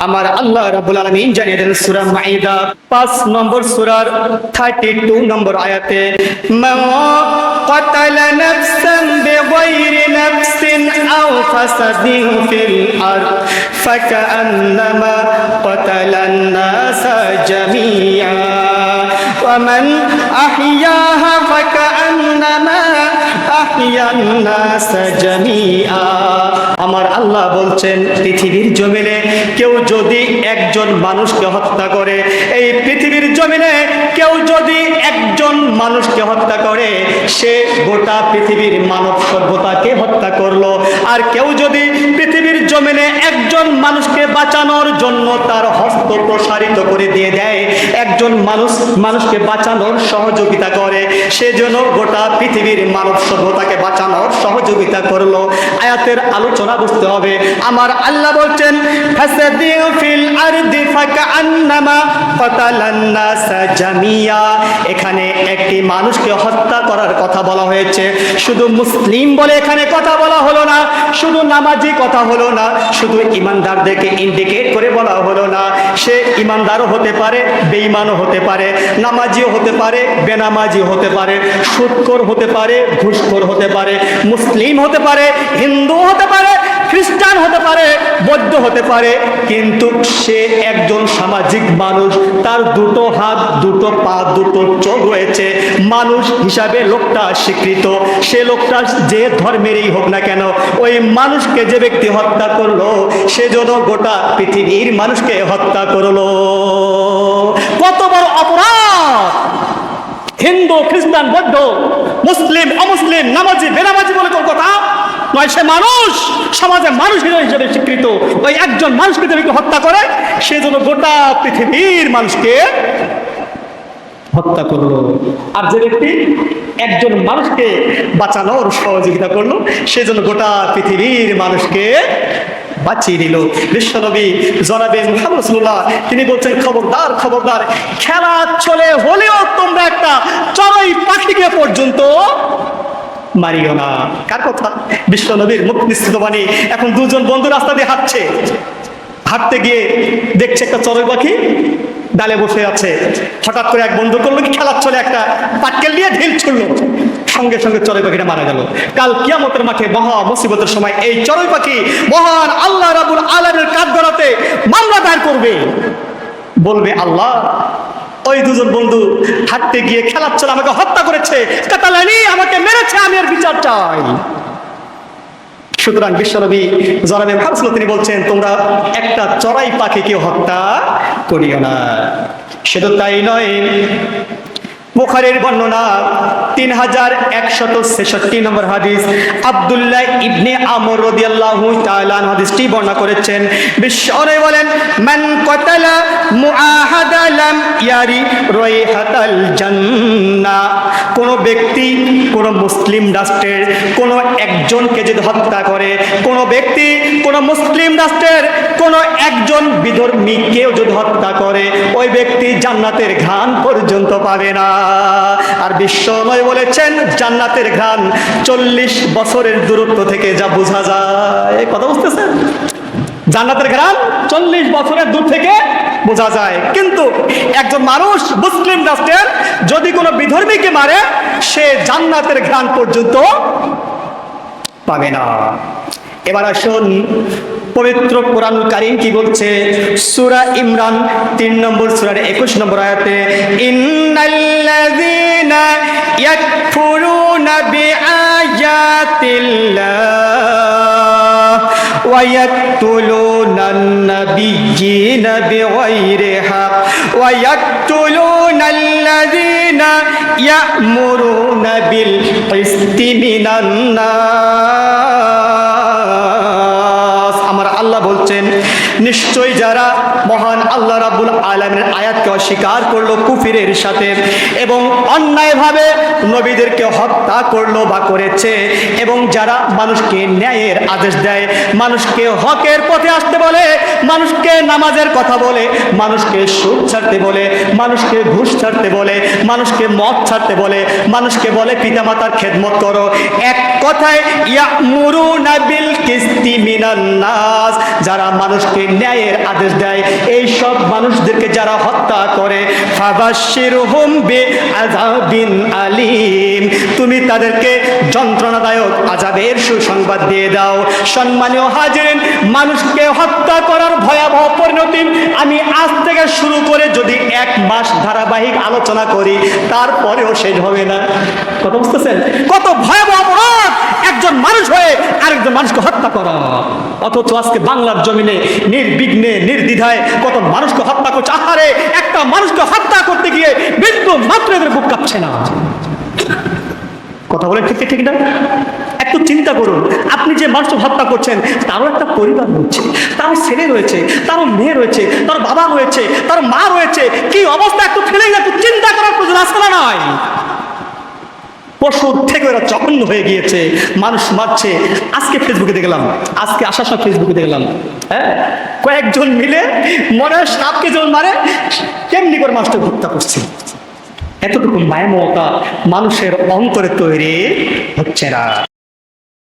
আমার আল্লাহ রাব্বুল আলামিন জানিয়ে দেন সূরা মাইদা 5 নম্বর সূরার 32 নম্বর আয়াতে মান ক্বাতালা নাফসান বিগাইরি নাফসিন আও ফাসাদিন ফিল আরদ ফাকান্নামা ক্বাতালান নাসা জামিআ ومن أحياها فكأنما أحيا الناس جميعا আমার আল্লাহ বলছেন, পৃথিবীর জমিনে কেউ যদি একজন মানুষকে হত্যা করে, এই পৃথিবীর জমিনে কেউ যদি একজন মানুষকে হত্যা করে, সে গোটা পৃথিবীর মানব সভ্যতাকে হত্যা করল। আর কেউ যদি পৃথিবীর জমিনে একজন মানুষকে বাঁচানোর জন্য তার হস্ত প্রসারিত করে দিয়ে দেয় একজন মানুষ, মানুষকে বাঁচানোর সহযোগিতা করে। সেজন্য গোটা পৃথিবীর মানব সভ্যতাকে বাঁচানোর সহযোগিতা করল। আয়াতের আলোচনা বুঝতে হবে। আমার আল্লাহ বলছেন এখানে একটি মানুষকে হত্যা করার কথা বলা হয়েছে। শুধু মুসলিম বলে এখানে কথা বলা হলো না, শুধু নামাজি কথা হলো না, শুধু ইমানদারদেরকে ইন্ডিকেট করে বলা হলো না। সে ইমানদারও হতে পারে বেঈমানও হতে পারে, নামাজিও হতে পারে বেনামাজি হতে পারে, সুৎকর হতে পারে, ঘুষখোর হতে পারে, মুসলিম হতে পারে, হিন্দু হতে পারে খ্রিস্টান হতে পারে, বৌদ্ধ হতে পারে, কিন্তু সে একজন সামাজিক মানুষ। তার দুটো হাত, দুটো পা, দুটো চোখ রয়েছে। মানুষ হিসাবে লোকটা স্বীকৃত। সে লোকটা যে ধর্মেরই হোক না কেন, ওই মানুষকে যে ব্যক্তি হত্যা করল সেজন্য গোটা পৃথিবীর মানুষকে হত্যা করল। কত বড় অপরাধ! হিন্দু, খ্রিস্টান, বৌদ্ধ, মুসলিম, অমুসলিম, নামাজি, বেনামাজি বলে কোন কথা? নয় সে মানুষ সমাজে মানুষ হিসেবে স্বীকৃত। ওই একজন মানুষকে যদি হত্যা করে, সে যেন গোটা পৃথিবীর মানুষকে হত্যা করল। আর যে ব্যক্তি একজন মানুষকে বাঁচানোর সহযোগিতা করল, সে যেন গোটা পৃথিবীর মানুষকে বাঁচিয়ে দিল বিশ্বনবী জনাবে মুহাম্মদ রাসূলুল্লাহ তিনি বলছেন, খবরদার খবরদার, খেলা চলে হলেও তোমরা একটা চড়াই পাখিকে পর্যন্ত মারিও না। কার কথা? বিশ্বনবীর মুখ নিশ্চিত বাণী। এখন দুজন বন্ধু রাস্তা দিয়ে হাঁটছে। হাঁটতে গিয়ে দেখছে একটা চড়াই পাখি ডালে বসে আছে। হঠাৎ করে এক বন্ধু করল কি, খেলার চলে একটা পাটকেল নিয়ে ঢিল ছুড়লো। সঙ্গে সঙ্গে চড়ুই পাখিটা মারা গেল। কাল কিয়ামতের মাঠে মহা মুসিবতের সময় এই চড়ুই পাখি মহান আল্লাহ রাবুল আলমের কাঠ গড়াতে মামলা দায়ের করবে। বলবে, আল্লাহ ওই দুজন বন্ধু হাঁটতে গিয়ে খেলার চলে আমাকে হত্যা করেছে। কাতালানি আমাকে মেরেছে, আমি আর বিচার চাই। সুতরাং বিশ্বনবী জনাবে ভাবছিল তিনি বলছেন, তোমরা একটা চড়াই পাখিকে হত্যা করিও না। শুধু তাই নয়। বুখারের বর্ণনা তিন হাজার একশত ছেষট্টি নম্বর হাদিস। আব্দুল্লাহ ইবনে আমর রদিয়াল্লাহু তাআলা হাদিসটি বর্ণনা করেছেন। বিশ্বরে বলেন, মান কতালা মুআহাদা লাম ইয়ারি রাইহাতাল জান্নাহ কোন ব্যক্তি, কোন মুসলিম রাষ্ট্রের কোন একজনকে যদি হত্যা করে, কোন ব্যক্তি, কোন মুসলিম রাষ্ট্রের কোন একজন বিধর্মীকেও যদি হত্যা করে, ওই ব্যক্তি জান্নাতের ঘ্রাণ পর্যন্ত পাবে না। আর বিশ্ব নয় বলেছেন, জান্নাতের ঘ্রাণ চল্লিশ বছরের দূরত্ব থেকে যা বোঝা যায়। কথা বুঝতেছেন? জান্নাতের ঘ্রাণ চল্লিশ বছরের দূর থেকে বোঝা যায়। কিন্তু একজন মানুষ মুসলিম রাষ্ট্রের যদি কোনো বিধর্মীকে মারে, সে জান্নাতের ঘ্রাণ পর্যন্ত পাবে না। এবার আসুন, পবিত্র কোরআন কারিম কি বলছে? সুরা ইমরান, তিন নম্বর সূরার একুশ নম্বর আয়াতে, ইন্নাল্লাযীনা ইয়াকফুরুনা বিআয়াতিল্লাহ। ওয়া ইয়াকতুলুনা আন-নাবিয়্যিনা বিগাইরি হক ওয়া ইয়াকতুলুনা আল্লাযীনা ইয়া'মুরুনা বিল অস্বীকার করল কুফিরের সাথে এবং অন্যায়ভাবে নবীদেরকে হত্যা করল বা করেছে এবং যারা মানুষকে ন্যায়ের আদেশ দেয়, মানুষকে হকের পথে আসতে বলে, মানুষকে নামাজের কথা বলে, মানুষকে সুদ ছাড়তে বলে, মানুষকে ঘুষ ছাড়তে বলে, মানুষকে মদ ছাড়তে বলে, মানুষকে বলে, পিতামাতার খেদমত করো। এক কথায়, ইয়ামুরুনা বিল কিস্তি মিনান নাস, যারা মানুষকে ন্যায়ের আদেশ দেয় মানুষদেরকে যারা হত্যা করে আলিম। তুমি তাদেরকে যন্ত্রণাদায়ক আজাবের সুসংবাদ দিয়ে দাও। সম্মানীয় হাজিরেন, মানুষকে হত্যা করার ভয়াবহ পরিণতি আমি আজ থেকে শুরু করে যদি এক মাস ধারাবাহিক আলোচনা করি, তারপরেও শেষ হবে না। কত বুঝতেছেন? কত ভয়াবহ অপরাধ একজন মানুষ হয়ে আরেকজন মানুষকে হত্যা করা। অথচ আজকে বাংলার জমিনে নির্বিঘ্নে, নির্দ্বিধায় কত মানুষকে হত্যা করছে। আহারে, একটা মানুষকে হত্যা করতে গিয়ে বিন্দু মাত্র এদের বুক কাঁপছে না। কথা বলে ঠিক ঠিক না? একটু চিন্তা করুন। আপনি যে মানুষকে হত্যা করছেন, তারও একটা পরিবার রয়েছে তারও ছেলে রয়েছে তারও মেয়ে রয়েছে, তার বাবা রয়েছে, তার মা রয়েছে। কি অবস্থা? একটু ফেলে একটু চিন্তা করার প্রয়োজন আসে না নয় পশুর থেকে ওরা জঘন্য হয়ে গিয়েছে। মানুষ মারছে। আজকে ফেসবুকে দেখলাম। আজকে আসার সময় ফেসবুকে দেখলাম। হ্যাঁ? কয়েকজন মিলে মনে হয় সাপকে জল মারে, কেমনি করে মানুষটা হত্যা করছে? এতটুকু মায়ামতা মানুষের অন্তরে তৈরি হচ্ছে না।